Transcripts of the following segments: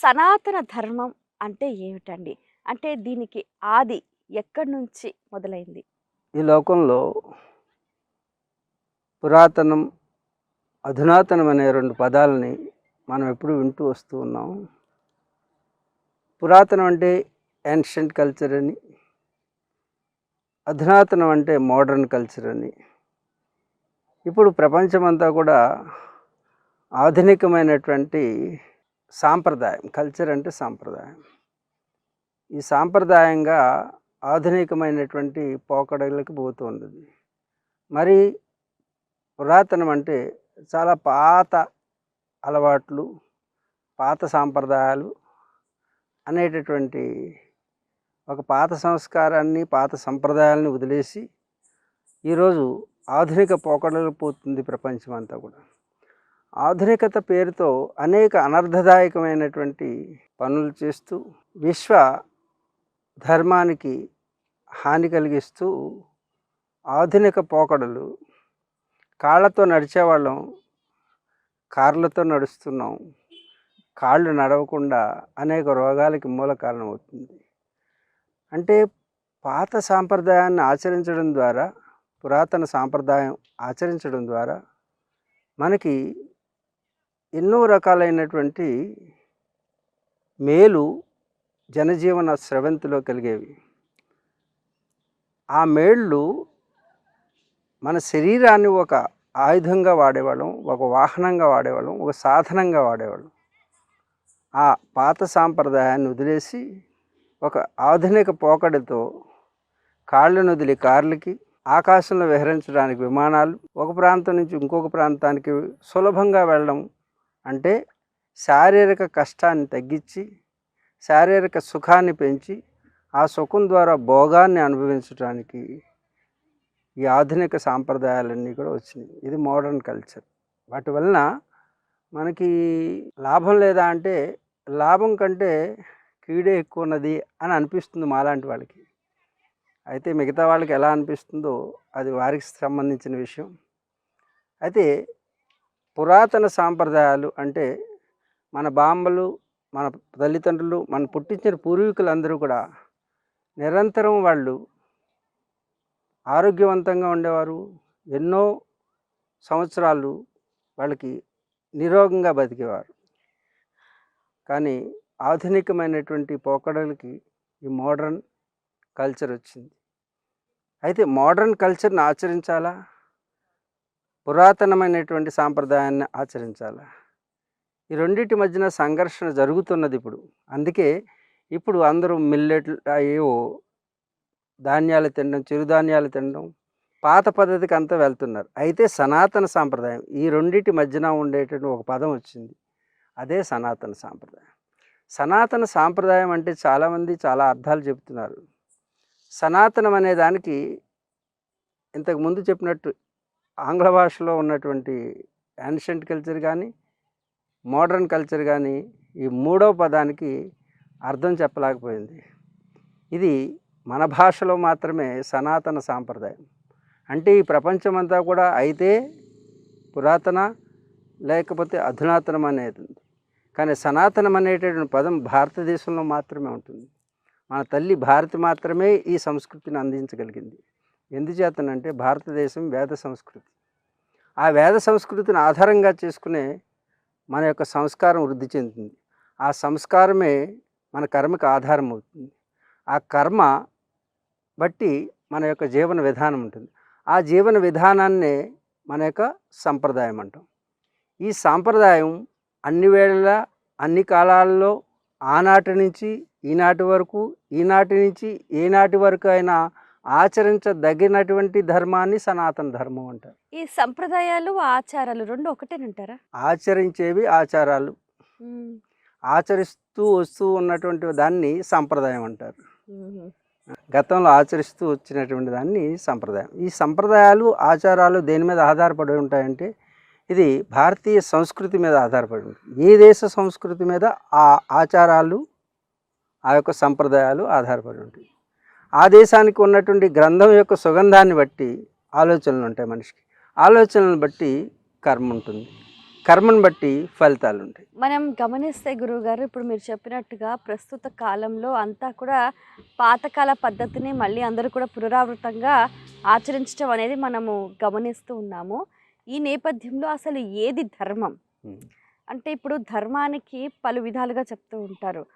సనాతన ధర్మం అంటే ఏమిటండి? అంటే దీనికి ఆది ఎక్కడి నుంచి మొదలైంది? ఈ లోకంలో పురాతనం అధునాతనం అనే రెండు పదాలని మనం ఎప్పుడు వింటూ వస్తూ ఉన్నాం. పురాతనం అంటే యాన్షియంట్ కల్చర్ అని అధునాతనం అంటే మోడర్న్ కల్చర్ అని. ఇప్పుడు ప్రపంచమంతా కూడా ఆధునికమైనటువంటి సాంప్రదాయం కల్చర్ అంటే సాంప్రదాయం. ఈ సాంప్రదాయంగా ఆధునికమైనటువంటి పోకడలకు ఉంది మరి పురాతనం అంటే చాలా పాత అలవాట్లు పాత సాంప్రదాయాలు అనేటటువంటి ఒక పాత సంస్కారాన్ని పాత సంప్రదాయాలని వదిలేసి ఈరోజు ఆధునిక పోకడలు పోతుంది ప్రపంచం అంతా కూడా. ఆధునికత పేరుతో అనేక అనర్థదాయకమైనటువంటి పనులు చేస్తూ విశ్వ ధర్మానికి హాని కలిగిస్తూ ఆధునిక పోకడలు కాళ్ళతో నడిచేవాళ్ళం కార్లతో నడుస్తున్నాం. కాళ్ళు నడవకుండా అనేక రోగాలకి మూల కారణం అవుతుంది అంటే పాత సాంప్రదాయాన్ని ఆచరించడం ద్వారా పురాతన సాంప్రదాయం ఆచరించడం ద్వారా మనకి ఎన్నో రకాలైనటువంటి మేలు జనజీవన స్రవంతిలో కలిగేవి. ఆ మేళ్ళు మన శరీరాన్ని ఒక ఆయుధంగా వాడేవాళ్ళం ఒక వాహనంగా వాడేవాళ్ళం ఒక సాధనంగా వాడేవాళ్ళం. ఆ పాత సాంప్రదాయాన్ని వదిలేసి ఒక ఆధునిక పోకడితో కాళ్ళను వదిలి కార్లకి ఆకాశంలో విహరించడానికి విమానాలు ఒక ప్రాంతం నుంచి ఇంకొక ప్రాంతానికి సులభంగా వెళ్ళడం అంటే శారీరక కష్టాన్ని తగ్గించి శారీరక సుఖాన్ని పెంచి ఆ సుఖం ద్వారా భోగాన్ని అనుభవించడానికి ఈ ఆధునిక సాంప్రదాయాలన్నీ కూడా వచ్చినాయి. ఇది మోడర్న్ కల్చర్ వాటి వలన మనకి లాభం లేదా అంటే లాభం కంటే కీడే ఎక్కువ ఉన్నది అని అనిపిస్తుంది మాలాంటి వాళ్ళకి. అయితే మిగతా వాళ్ళకి ఎలా అనిపిస్తుందో అది వారికి సంబంధించిన విషయం. అయితే పురాతన సాంప్రదాయాలు అంటే మన బామ్మలు మన తల్లిదండ్రులు మన పుట్టించిన పూర్వీకులందరూ కూడా నిరంతరం వాళ్ళు ఆరోగ్యవంతంగా ఉండేవారు. ఎన్నో సంవత్సరాలు వాళ్ళకి నిరోగంగా బతికేవారు. కానీ ఆధునికమైనటువంటి పోకడలకి ఈ మోడర్న్ కల్చర్ వచ్చింది అయితే మోడర్న్ కల్చర్ని ఆచరించాలా? పురాతనమైనటువంటి సాంప్రదాయాన్ని ఆచరించాలి. ఈ రెండింటి మధ్యన సంఘర్షణ జరుగుతున్నది ఇప్పుడు. అందుకే ఇప్పుడు అందరూ మిల్లెట్లు అయ్యో ధాన్యాలు తినడం చిరుధాన్యాలు తినడం పాత పద్ధతికి అంతా వెళ్తున్నారు. అయితే సనాతన సాంప్రదాయం ఈ రెండింటి మధ్యన ఉండేటువంటి ఒక పదం వచ్చింది. అదే సనాతన సాంప్రదాయం. సనాతన సాంప్రదాయం అంటే చాలామంది చాలా అర్థాలు చెబుతున్నారు. సనాతనం అనే దానికి ఇంతకుముందు చెప్పినట్టు ఆంగ్ల భాషలో ఉన్నటువంటి యాన్షంట్ కల్చర్ కానీ మోడర్న్ కల్చర్ కానీ ఈ మూడవ పదానికి అర్థం చెప్పలేకపోయింది. ఇది మన భాషలో మాత్రమే సనాతన సాంప్రదాయం. అంటే ఈ ప్రపంచమంతా కూడా అయితే పురాతన లేకపోతే అధునాతనం అనేది. కానీ సనాతనం అనేటటువంటి పదం భారతదేశంలో మాత్రమే ఉంటుంది. మన తల్లి భారతి మాత్రమే ఈ సంస్కృతిని అందించగలిగింది. ఎందుచేతనంటే భారతదేశం వేద సంస్కృతి. ఆ వేద సంస్కృతిని ఆధారంగా చేసుకునే మన యొక్క సంస్కారం వృద్ధి చెందుతుంది. ఆ సంస్కారమే మన కర్మకు ఆధారం అవుతుంది. ఆ కర్మ బట్టి మన యొక్క జీవన విధానం ఉంటుంది. ఆ జీవన విధానాన్నే మన యొక్క సంప్రదాయం అంటాం. ఈ సాంప్రదాయం అన్ని వేళలా అన్ని కాలాల్లో ఆనాటి నుంచి ఈనాటి వరకు ఈనాటి నుంచి ఏనాటి వరకు అయినా ఆచరించదగినటువంటి ధర్మాన్ని సనాతన ధర్మం అంటారు. ఈ సంప్రదాయాలు ఆచారాలు రెండు ఒకటేనంటారా? ఆచరించేవి ఆచారాలు. ఆచరిస్తూ వస్తూ ఉన్నటువంటి దాన్ని సంప్రదాయం అంటారు. గతంలో ఆచరిస్తూ వచ్చినటువంటి దాన్ని సంప్రదాయం. ఈ సంప్రదాయాలు ఆచారాలు దేని మీద ఆధారపడి ఉంటాయంటే ఇది భారతీయ సంస్కృతి మీద ఆధారపడి ఉంటుంది. ఏ దేశ సంస్కృతి మీద ఆ ఆచారాలు ఆ యొక్క సంప్రదాయాలు ఆధారపడి ఉంటాయి. ఆ దేశానికి ఉన్నటువంటి గ్రంథం యొక్క సుగంధాన్ని బట్టి ఆలోచనలు ఉంటాయి మనిషికి. ఆలోచనలను బట్టి కర్మ ఉంటుంది. కర్మను బట్టి ఫలితాలు ఉంటాయి. మనం గమనిస్తే గురువుగారు ఇప్పుడు మీరు చెప్పినట్టుగా ప్రస్తుత కాలంలో అంతా కూడా పాతకాల పద్ధతిని మళ్ళీ అందరూ కూడా పునరావృతంగా ఆచరించడం అనేది మనము గమనిస్తూ ఉన్నాము. ఈ నేపథ్యంలో అసలు ఏది ధర్మం. అంటే ఇప్పుడు ధర్మానికి పలు విధాలుగా చెప్తూ ఉంటారు.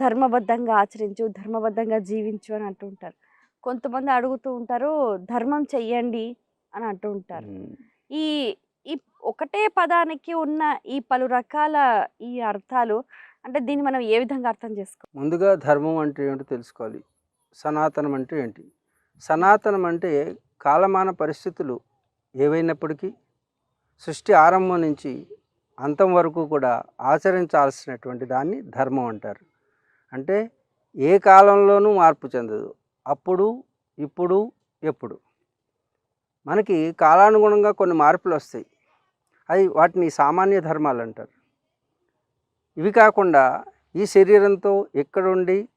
ధర్మబద్ధంగా ఆచరించు ధర్మబద్ధంగా జీవించు అని అంటూ ఉంటారు. కొంతమంది అడుగుతూ ఉంటారు ధర్మం చెయ్యండి అని అంటూ ఉంటారు. ఈ ఈ ఒకటే పదానికి ఉన్న ఈ పలు రకాల ఈ అర్థాలు అంటే దీన్ని మనం ఏ విధంగా అర్థం చేసుకో ముందుగా ధర్మం అంటే ఏంటో తెలుసుకోవాలి. సనాతనం అంటే ఏంటి? సనాతనం అంటే కాలమాన పరిస్థితులు ఏవైనప్పటికీ సృష్టి ఆరంభం నుంచి అంతం వరకు కూడా ఆచరించాల్సినటువంటి దాన్ని ధర్మం అంటారు. అంటే ఏ కాలంలోనూ మార్పు చెందదు. అప్పుడు ఇప్పుడు ఎప్పుడు. మనకి కాలానుగుణంగా కొన్ని మార్పులు వస్తాయి. అవి వాటిని సామాన్య ధర్మాలు అంటారు. ఇవి కాకుండా ఈ శరీరంతో ఎక్కడుండి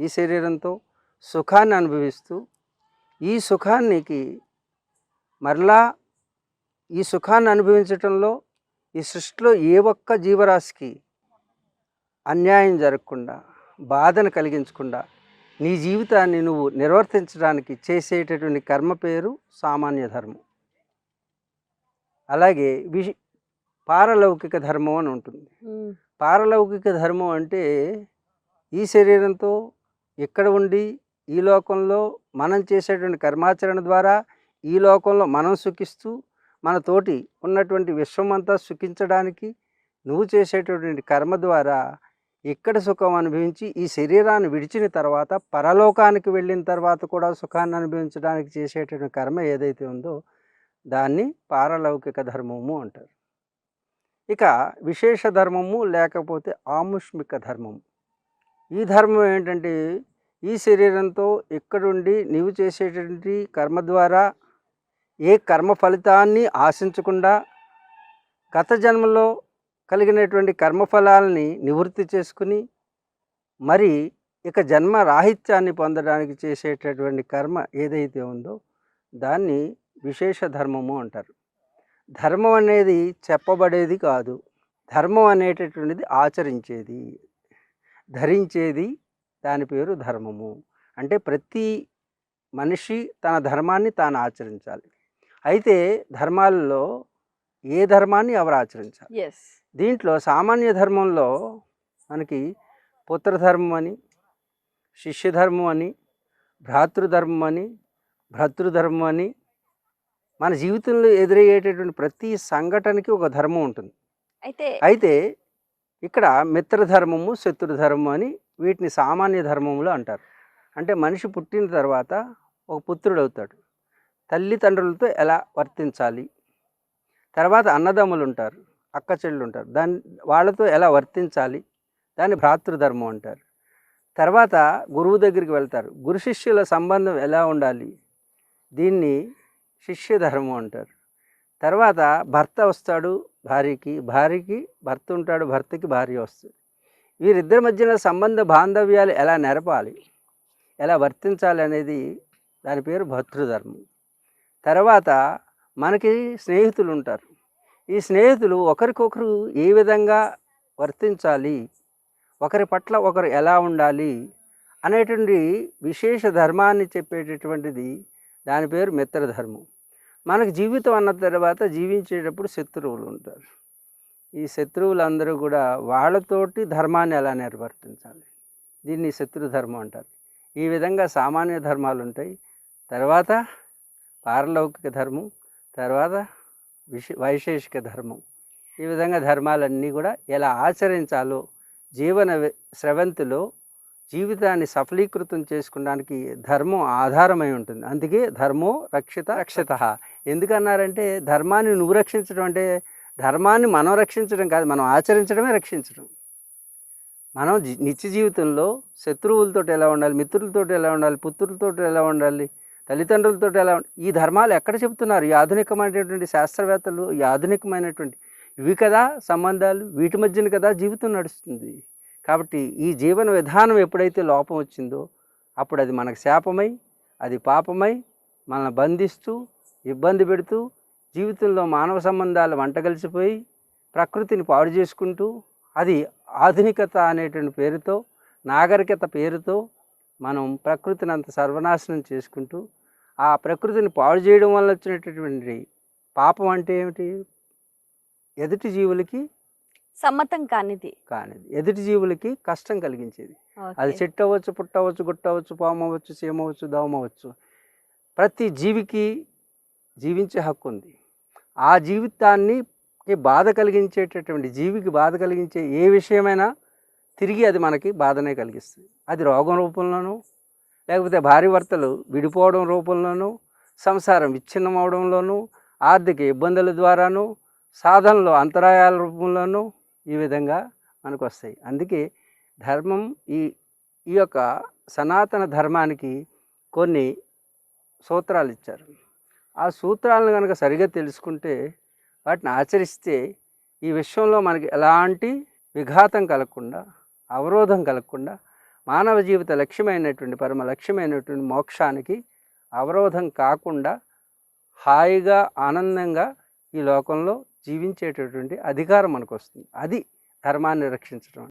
ఈ శరీరంతో సుఖాన్ని అనుభవిస్తూ ఈ సుఖానికి మరలా ఈ సుఖాన్ని అనుభవించటంలో ఈ సృష్టిలో ఏ ఒక్క జీవరాశికి అన్యాయం జరగకుండా బాధను కలిగించకుండా నీ జీవితాన్ని నువ్వు నిర్వర్తించడానికి చేసేటటువంటి కర్మ పేరు సామాన్య ధర్మం. అలాగే విష్ పారలౌకిక ధర్మం అని ఉంటుంది. పారలౌకిక ధర్మం అంటే ఈ శరీరంతో ఇక్కడ ఉండి ఈ లోకంలో మనం చేసేటువంటి కర్మాచరణ ద్వారా ఈ లోకంలో మనం సుఖిస్తూ మన తోటి ఉన్నటువంటి విశ్వమంతా సుఖించడానికి నువ్వు చేసేటటువంటి కర్మ ద్వారా ఇక్కడ సుఖం అనుభవించి ఈ శరీరాన్ని విడిచిన తర్వాత పరలోకానికి వెళ్ళిన తర్వాత కూడా సుఖాన్ని అనుభవించడానికి చేసేటటువంటి కర్మ ఏదైతే ఉందో దాన్ని పారలౌకిక ధర్మము అంటారు. ఇక విశేష ధర్మము లేకపోతే ఆముష్మిక ధర్మము. ఈ ధర్మం ఏంటంటే ఈ శరీరంతో ఇక్కడుండి నీవు చేసేటువంటి కర్మ ద్వారా ఏ కర్మ ఫలితాన్ని ఆశించకుండా గత జన్మలో కలిగినటువంటి కర్మఫలాలని నివృత్తి చేసుకుని మరి ఇక జన్మ రాహిత్యాన్ని పొందడానికి చేసేటటువంటి కర్మ ఏదైతే ఉందో దాన్ని విశేష ధర్మము అంటారు. ధర్మం అనేది చెప్పబడేది కాదు. ధర్మం అనేటటువంటిది ఆచరించేది. ధరించేది దాని పేరు ధర్మము. అంటే ప్రతి మనిషి తన ధర్మాన్ని తాను ఆచరించాలి. అయితే ధర్మాలలో ఏ ధర్మాన్ని ఎవరు ఆచరించాలి దీంట్లో సామాన్య ధర్మంలో మనకి పుత్రధర్మం అని శిష్యధర్మం అని భ్రాతృధర్మం అని భర్తృధర్మం అని మన జీవితంలో ఎదురయ్యేటటువంటి ప్రతి సంఘటనకి ఒక ధర్మం ఉంటుంది. అయితే అయితే ఇక్కడ మిత్రధర్మము శత్రుధర్మం అని వీటిని సామాన్య ధర్మములు అంటారు. అంటే మనిషి పుట్టిన తర్వాత ఒక పుత్రుడు అవుతాడు. తల్లిదండ్రులతో ఎలా వర్తించాలి? తర్వాత అన్నదమ్ములు ఉంటారు అక్క చెల్లెలు ఉంటారు దాన్ని వాళ్ళతో ఎలా వర్తించాలి? దాన్ని భ్రాతృధర్మం అంటారు. తర్వాత గురువు దగ్గరికి వెళ్తారు గురు శిష్యుల సంబంధం ఎలా ఉండాలి? దీన్ని శిష్యధర్మం అంటారు. తర్వాత భర్త వస్తాడు భార్యకి భార్యకి భర్త ఉంటాడు భర్తకి భార్య వస్తుంది. వీరిద్దరి మధ్యన సంబంధ బాంధవ్యాలు ఎలా నెరపాలి? ఎలా వర్తించాలి అనేది దాని పేరు భర్తృధర్మం. తర్వాత మనకి స్నేహితులు ఉంటారు ఈ స్నేహితులు ఒకరికొకరు ఏ విధంగా వర్తించాలి? ఒకరి పట్ల ఒకరు ఎలా ఉండాలి? అనేటువంటి విశేష ధర్మాన్ని చెప్పేటటువంటిది దాని పేరు మిత్రధర్మం. మనకు జీవితం అన్న తర్వాత జీవించేటప్పుడు శత్రువులు ఉంటారు. ఈ శత్రువులందరూ కూడా వాళ్ళతోటి ధర్మాన్ని ఎలా నిర్వర్తించాలి? దీన్ని శత్రు ధర్మం అంటారు. ఈ విధంగా సామాన్య ధర్మాలు ఉంటాయి తర్వాత పారలౌకిక ధర్మం తర్వాత విశ వైశేషిక ధర్మం. ఈ విధంగా ధర్మాలన్నీ కూడా ఎలా ఆచరించాలో జీవన స్రవంతిలో జీవితాన్ని సఫలీకృతం చేసుకోవడానికి ధర్మం ఆధారమై ఉంటుంది. అందుకే ధర్మో రక్షిత రక్షిత. ఎందుకన్నారంటే ధర్మాన్ని నువ్వు రక్షించడం అంటే ధర్మాన్ని మనం రక్షించడం కాదు మనం ఆచరించడమే రక్షించడం. మనం నిత్య జీవితంలో శత్రువులతో ఎలా ఉండాలి మిత్రులతో ఎలా ఉండాలి పుత్రులతో ఎలా ఉండాలి తల్లిదండ్రులతో ఎలా ఈ ధర్మాలు ఎక్కడ చెప్తున్నారు ఈ ఆధునికమైనటువంటి శాస్త్రవేత్తలు ఈ ఆధునికమైనటువంటి ఇవి కదా సంబంధాలు వీటి మధ్యన కదా జీవితం నడుస్తుంది. కాబట్టి ఈ జీవన విధానం ఎప్పుడైతే లోపం వచ్చిందో అప్పుడు అది మనకు శాపమై అది పాపమై మనల్ని బంధిస్తూ ఇబ్బంది పెడుతూ జీవితంలో మానవ సంబంధాలు వంటగలిసిపోయి ప్రకృతిని పాడు చేసుకుంటూ అది ఆధునికత అనేటువంటి పేరుతో నాగరికత పేరుతో మనం ప్రకృతిని అంత సర్వనాశనం చేసుకుంటూ ఆ ప్రకృతిని పాడు చేయడం వల్ల వచ్చినటువంటి పాపం అంటే ఏమిటి? ఎదుటి జీవులకి సమ్మతం కానిది. కానిది. ఎదుటి జీవులకి కష్టం కలిగించేది. అది. చెట్టు అవ్వచ్చు పుట్ట అవ్వచ్చు గుట్ట అవ్వచ్చు పాము అవ్వచ్చు దోమ అవ్వచ్చు ప్రతి జీవికి జీవించే హక్కు ఉంది. ఆ జీవితాన్ని బాధ కలిగించేటటువంటి జీవికి బాధ కలిగించే ఏ విషయమైనా తిరిగి అది మనకి బాధనే కలిగిస్తుంది. అది రోగం రూపంలోనూ లేకపోతే భార్య భర్తలు విడిపోవడం రూపంలోనూ సంసారం విచ్ఛిన్నం అవడంలోనూ ఆర్థిక ఇబ్బందుల ద్వారాను సాధనలో అంతరాయాల రూపంలోనూ ఈ విధంగా మనకు వస్తాయి అందుకే ధర్మం ఈ ఈ యొక్క సనాతన ధర్మానికి కొన్ని సూత్రాలు ఇచ్చారు ఆ సూత్రాలను కనుక సరిగా తెలుసుకుంటే వాటిని ఆచరిస్తే ఈ విశ్వంలో మనకి ఎలాంటి విఘాతం కలగకుండా అవరోధం కలగకుండా మానవ జీవిత లక్ష్యమైనటువంటి పరమ లక్ష్యమైనటువంటి మోక్షానికి అవరోధం కాకుండా హాయిగా ఆనందంగా ఈ లోకంలో జీవించేటటువంటి అధికారం మనకు వస్తుంది అది ధర్మాన్ని రక్షించడం.